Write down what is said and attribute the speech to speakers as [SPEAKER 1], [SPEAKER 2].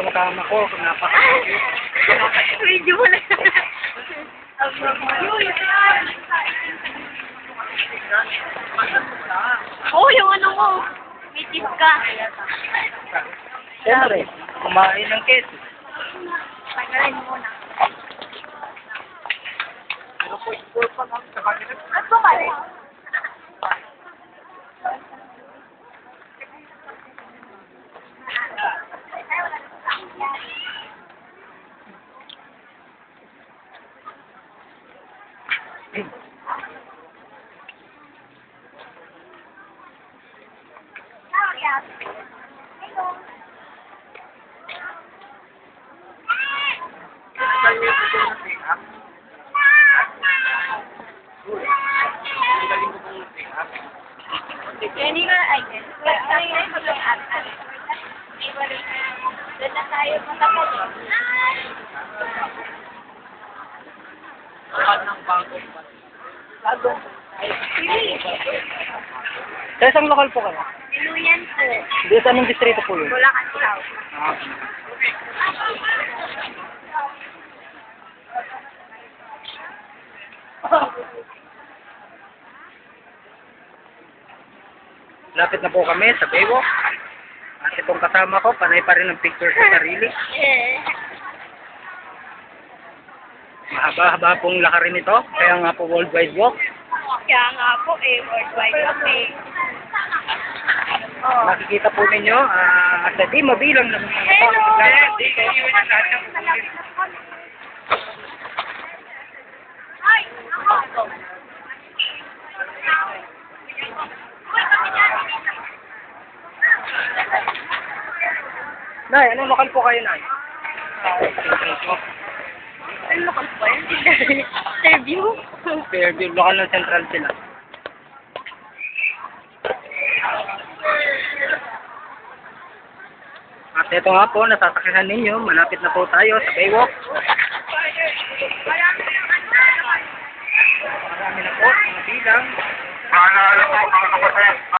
[SPEAKER 1] kasama ko. Napaka
[SPEAKER 2] Video mo lang. Oo, yung ano mo. May tip ka.
[SPEAKER 1] Siyempre, kumain ng keso.
[SPEAKER 2] Tagalin mo na.
[SPEAKER 1] Pero po, school pa lang sa kanila.
[SPEAKER 2] At bumali. Hindi ko ay Ay, ay, mag-aaral. Doon na tayo matapos.
[SPEAKER 1] Sa isang lokal po kayo?
[SPEAKER 2] Niluyan po.
[SPEAKER 1] Di sa anong distrito po yun?
[SPEAKER 2] Bulacan South.
[SPEAKER 1] Ah, Lapit na po kami sa Baywalk. At itong kasama ko, panay pa rin ang picture sa sarili.
[SPEAKER 2] Eh.
[SPEAKER 1] Mahaba-haba pong lakarin ito. Kaya nga po worldwide walk.
[SPEAKER 2] Kaya nga po eh, worldwide kami. Oh.
[SPEAKER 1] Nakikita po ninyo, ah, sa di mabilang ng mga
[SPEAKER 2] Hello!
[SPEAKER 1] Di kayo yun ang lahat ng ulit.
[SPEAKER 2] Ay, ako.
[SPEAKER 1] Nay, anong lokal po kayo, Nay?
[SPEAKER 2] Ano lokal po yan? Interview?
[SPEAKER 1] Fairview, lokal ng Central sila. At ito nga po, nasasakyan ninyo, malapit na po tayo sa Baywalk. Marami na po, mga bilang.
[SPEAKER 3] Maalala po mga kapatid,